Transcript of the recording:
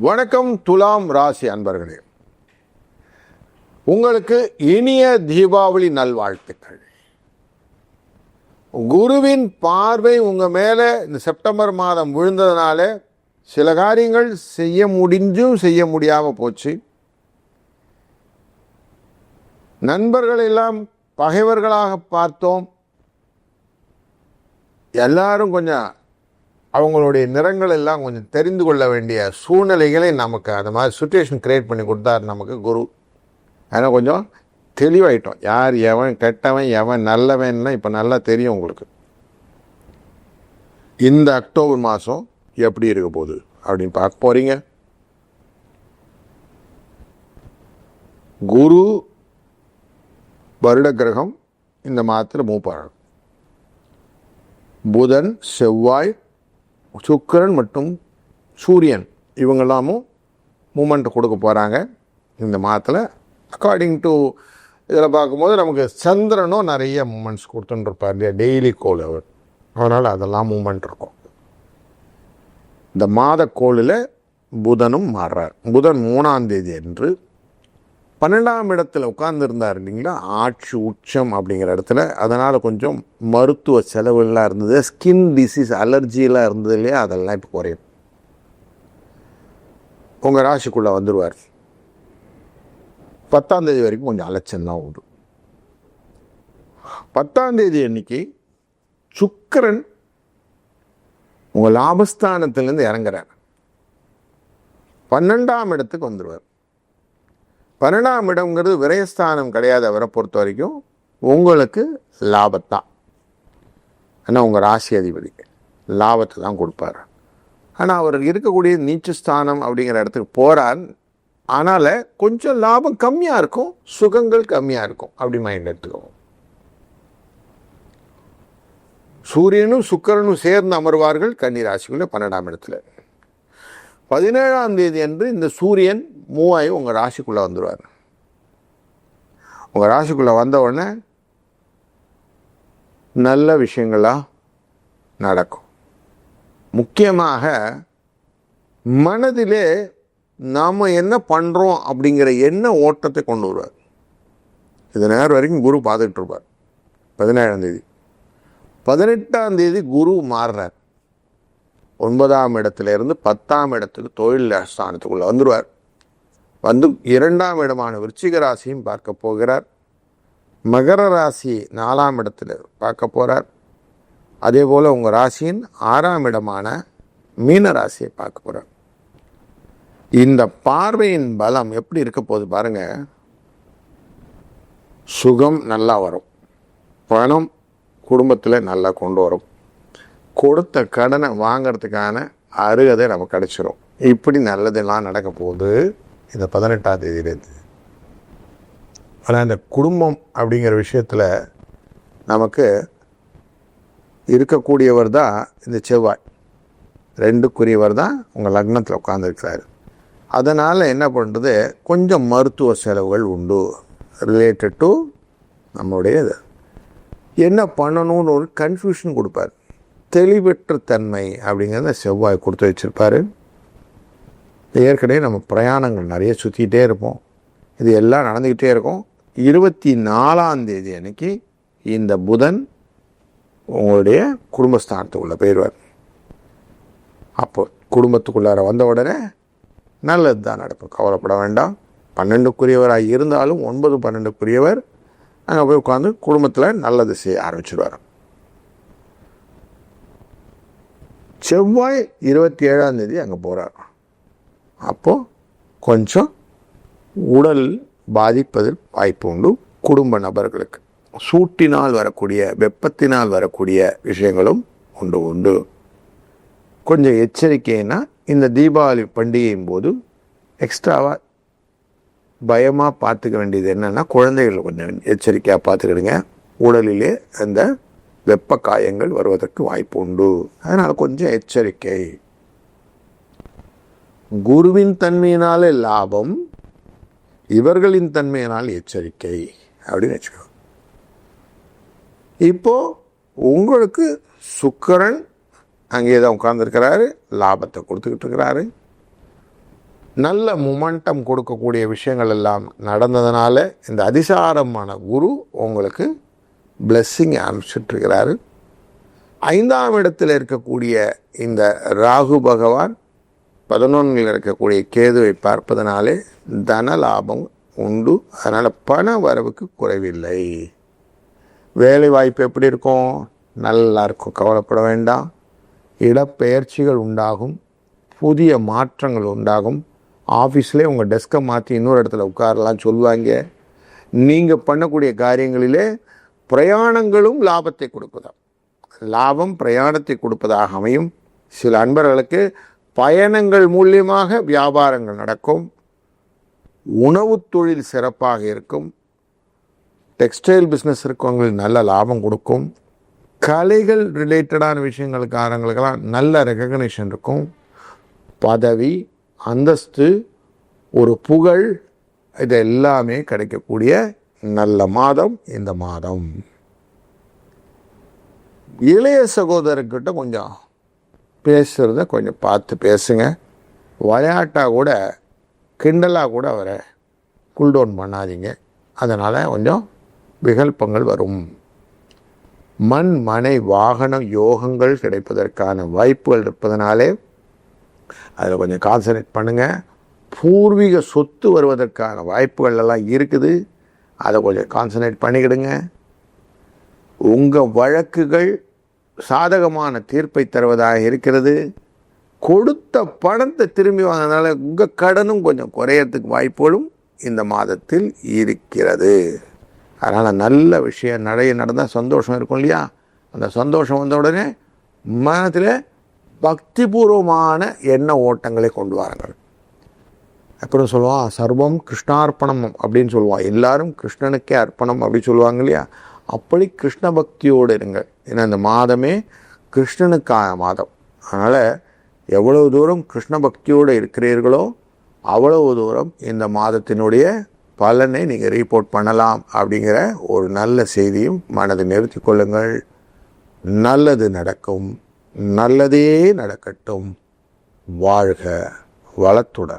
வணக்கம் துலாம் ராசி அன்பர்களே. உங்களுக்கு இனிய தீபாவளி நல்வாழ்த்துக்கள். குருவின் பார்வை உங்கள் மேலே இந்த செப்டம்பர் மாதம் விழுந்ததுனால சில காரியங்கள் செய்ய முடிஞ்சும் செய்ய முடியாமல் போச்சு. நண்பர்கள் எல்லாம் பகைவர்களாக பார்த்தோம். எல்லாரும் கொஞ்சம் அவங்களுடைய நிறங்கள் எல்லாம் கொஞ்சம் தெரிந்து கொள்ள வேண்டிய சூழ்நிலைகளை நமக்கு அந்த மாதிரி சுச்சுவேஷன் க்ரியேட் பண்ணி கொடுத்தார் நமக்கு குரு. ஆனால் கொஞ்சம் தெளிவாயிட்டோம். யார் எவன் கெட்டவன் எவன் நல்லவன்லாம் இப்போ நல்லா தெரியும் உங்களுக்கு. இந்த அக்டோபர் மாதம் எப்படி இருக்க போகுது அப்படின்னு பார்க்க போகிறீங்க குரு வருட கிரகம் இந்த மாதத்தில் மூப்பார்கள் புதன் செவ்வாய் சுக்கரன் மற்றும் சூரியன் இவங்கெல்லாமும் மூமெண்ட் கொடுக்க போகிறாங்க இந்த மாதத்தில் அக்கார்டிங் டு இதில் பார்க்கும்போது நமக்கு சந்திரனும் நிறைய மூமெண்ட்ஸ் கொடுத்துட்டுருப்பார். இல்லையா டெய்லி கோல் அவர். அதனால் அதெல்லாம் மூமெண்ட் இருக்கும். இந்த மாத கோளில் புதனும் மாறுறார். புதன் மூணாம் தேதி என்று பன்னெண்டாம் இடத்துல உட்கார்ந்துருந்தார் இல்லைங்களா? ஆட்சி உச்சம் அப்படிங்கிற இடத்துல. அதனால் கொஞ்சம் மருத்துவ செலவுலாம் இருந்தது. ஸ்கின் டிசீஸ் அலர்ஜிலாம் இருந்தது இல்லையா? அதெல்லாம் இப்போ குறையும். உங்கள் ராசிக்குள்ளே வந்துடுவார் பத்தாம் தேதி வரைக்கும் கொஞ்சம் அலைச்சல் தான் உண்டு. பத்தாம் தேதி அன்னைக்கு சுக்கரன் உங்கள் லாபஸ்தானத்திலேருந்து இறங்குறார். பன்னெண்டாம் இடத்துக்கு வந்துடுவார் பன்னெண்டாம் இடம்ங்கிறது விரயஸ்தானம் கிடையாது அவரை பொறுத்த வரைக்கும் உங்களுக்கு லாபத்தான். ஆனால் உங்கள் ராசி அதிபதி. லாபத்தை தான் கொடுப்பார். ஆனால் அவர் இருக்கக்கூடிய நீச்சஸ்தானம் அப்படிங்கிற இடத்துக்கு போகிறார் ஆனால் கொஞ்சம் லாபம் கம்மியாக இருக்கும். சுகங்கள் கம்மியாக இருக்கும். அப்படி மைண்ட் எடுத்துக்கோங்க. சூரியனும் சுக்கிரனும் சேர்ந்து அமர்வார்கள் கன்னி ராசிக்குள்ளே பன்னெண்டாம் இடத்துல. பதினேழாம் தேதி அன்று இந்த சூரியன் மூவாயி உங்கள் ராசிக்குள்ளே வந்துடுவார் உங்கள் ராசிக்குள்ளே வந்த உடனே நல்ல விஷயங்களாக நடக்கும். முக்கியமாக மனதிலே நாம் என்ன பண்ணுறோம் அப்படிங்கிற எண்ண ஓட்டத்தை கொண்டு வருவார். இது நேரம் வரைக்கும் குரு பார்த்துட்டு இருப்பார். பதினேழாம் தேதி. பதினெட்டாம் தேதி குரு மாறுறார். ஒன்பதாம் இடத்துல இருந்து பத்தாம் இடத்துக்கு தொழில் ஸ்தானத்துக்குள்ளே வந்துடுவார் வந்து இரண்டாம் இடமான விருச்சிக ராசியும் பார்க்க போகிறார். மகர ராசி நாலாம் இடத்துல பார்க்க போகிறார் அதே போல் உங்கள் ராசியின் ஆறாம் இடமான மீன ராசியை பார்க்க போகிறார் இந்த பார்வையின் பலம் எப்படி இருக்க போகுது பாருங்க. சுகம் நல்லா வரும். பணம் குடும்பத்தில் நல்லா கொண்டு வரும். கொடுத்த கடனை வாங்கிறதுக்கான அருகதை நமக்கு கிடைச்சிரும். இப்படி நல்லதெல்லாம் நடக்க போகுது இந்த பதினெட்டாம் தேதியிலேருந்து. ஆனால் இந்த குடும்பம் அப்படிங்கிற விஷயத்தில் நமக்கு இருக்கக்கூடியவர் தான் இந்த செவ்வாய். ரெண்டுக்குரியவர் தான் உங்கள் லக்னத்தில் உட்காந்துருக்கிறாரு அதனால் என்ன பண்ணுறது கொஞ்சம் மருத்துவ செலவுகள் உண்டு. ரிலேட்டட் டு நம்மளுடைய இது. என்ன பண்ணணும்னு ஒரு கன்ஃபியூஷன் கொடுப்பார். தெளிவற்ற தன்மை அப்படிங்கிறத செவ்வாய் கொடுத்து வச்சுருப்பார். ஏற்கனவே நம்ம பிரயாணங்கள் நிறைய சுற்றிக்கிட்டே இருப்போம். இது எல்லாம் நடந்துக்கிட்டே இருக்கும். இருபத்தி நாலாம் தேதி அன்னைக்கு இந்த புதன் உங்களுடைய குடும்பஸ்தானத்துக்குள்ளே போயிடுவார். அப்போ குடும்பத்துக்குள்ளார வந்த உடனே நல்லது தான் நடக்கும். கவலைப்பட வேண்டாம். பன்னெண்டுக்குரியவராக இருந்தாலும் ஒன்பது பன்னெண்டுக்குரியவர் அங்கே போய் உட்காந்து குடும்பத்தில் நல்லது செய்ய ஆரம்பிச்சிடுவார் செவ்வாய் இருபத்தி ஏழாம் தேதி அங்கே போகிறார் அப்போது கொஞ்சம் உடல் பாதிப்பதில் வாய்ப்பு உண்டு. குடும்ப நபர்களுக்கு சூட்டினால் வரக்கூடிய வெப்பத்தினால் வரக்கூடிய விஷயங்களும் உண்டு உண்டு. கொஞ்சம் எச்சரிக்கைன்னா இந்த தீபாவளி பண்டிகையின் போது எக்ஸ்ட்ராவாக பயமாக பார்த்துக்க வேண்டியது என்னென்னா குழந்தைகள் கொஞ்சம் எச்சரிக்கையாக பார்த்துக்கிடுங்க. உடலிலே அந்த வெப்ப காயங்கள் வருவதற்கு வாய்ப்பு உண்டு அதனால் கொஞ்சம் எச்சரிக்கை. குருவின் தன்மையினாலே லாபம் இவர்களின் தன்மையினால் எச்சரிக்கை அப்படின்னு வச்சுக்கோ. இப்போ உங்களுக்கு சுக்கரன் அங்கே தான் உட்கார்ந்துருக்கிறாரு லாபத்தை கொடுத்துக்கிட்டு இருக்கிறாரு. நல்ல மொமெண்டம் கொடுக்கக்கூடிய விஷயங்கள் எல்லாம் நடந்ததுனால இந்த அதிசாரமான குரு உங்களுக்கு பிளெஸ்ஸிங் அனுப்பிச்சிட்ருக்கிறாரு ஐந்தாம் இடத்தில் இருக்கக்கூடிய இந்த ராகு பகவான் பதினொன்றில் இருக்கக்கூடிய கேதுவை பார்ப்பதனாலே தன லாபம் உண்டு. அதனால் பண வரவுக்கு குறைவில்லை. வேலை வாய்ப்பு எப்படி இருக்கும்? நல்லா இருக்கும். கவலைப்பட வேண்டாம். இடப்பெயர்ச்சிகள் உண்டாகும். புதிய மாற்றங்கள் உண்டாகும். ஆஃபீஸ்லேயே உங்கள் டெஸ்க்கை மாற்றி இன்னொரு இடத்துல உட்காரலாம் சொல்லுவாங்க. நீங்கள் பண்ணக்கூடிய காரியங்களிலே பிரயாணங்களும் லாபத்தை கொடுக்குதா லாபம் பிரயாணத்தை கொடுப்பதாக அமையும். சில அன்பர்களுக்கு பயணங்கள் மூலியமாக வியாபாரங்கள் நடக்கும். உணவு தொழில் சிறப்பாக இருக்கும். டெக்ஸ்டைல் பிஸ்னஸ் இருக்கவங்களுக்கு நல்ல லாபம் கொடுக்கும். கலைகள் ரிலேட்டடான விஷயங்களுக்காரங்களுக்கெல்லாம் நல்ல ரெகக்னேஷன் இருக்கும். பதவி அந்தஸ்து ஒரு புகழ் இது எல்லாமே கிடைக்கக்கூடிய நல்ல மாதம் இந்த மாதம். இளைய சகோதரர்கிட்ட கொஞ்சம் பேசுகிறத கொஞ்சம் பார்த்து பேசுங்க. விளையாட்டாக கூட கிண்டலாக கூட அவரை கூல்டவுன் பண்ணாதீங்க. அதனால் கொஞ்சம் விகல்பங்கள் வரும். மண் மனை வாகன யோகங்கள் கிடைப்பதற்கான வாய்ப்புகள் இருப்பதனாலே அதில் கொஞ்சம் கான்சன்ட்ரேட் பண்ணுங்கள் பூர்வீக சொத்து வருவதற்கான வாய்ப்புகள் எல்லாம் இருக்குது. அதை கொஞ்சம் கான்சன்ட்ரேட் பண்ணிக்கிடுங்க. உங்கள் வழக்குகள் சாதகமான தீர்ப்பை தருவதாக இருக்கிறது. கொடுத்த பணத்தை திரும்பி வாங்கினால உங்கள் கடனும் கொஞ்சம் குறையறதுக்கு வாய்ப்புகளும் இந்த மாதத்தில் இருக்கிறது. அதனால் நல்ல விஷயம் நிறைய நடந்தால் சந்தோஷம் இருக்கும் இல்லையா? அந்த சந்தோஷம் வந்த உடனே மனத்தில் பக்திபூர்வமான எண்ண ஓட்டங்களை கொண்டு வாருங்கள். அப்புறம் சொல்லுவா சர்வம் கிருஷ்ணார்ப்பணம் அப்படின்னு சொல்லுவான் எல்லாரும் கிருஷ்ணனுக்கே அர்ப்பணம் அப்படின்னு சொல்லுவாங்க இல்லையா? அப்படி கிருஷ்ண பக்தியோடு இருங்கள். ஏன்னா இந்த மாதமே கிருஷ்ணனுக்கான மாதம். அதனால் எவ்வளவு தூரம் கிருஷ்ண பக்தியோடு இருக்கிறீர்களோ அவ்வளவு தூரம் இந்த மாதத்தினுடைய பலனை நீங்கள் ரீபோர்ட் பண்ணலாம் அப்படிங்கிற ஒரு நல்ல செய்தியும் மனதை நிறுத்தி கொள்ளுங்கள். நல்லது நடக்கும். நல்லதே நடக்கட்டும். வாழ்க வளத்துடன்.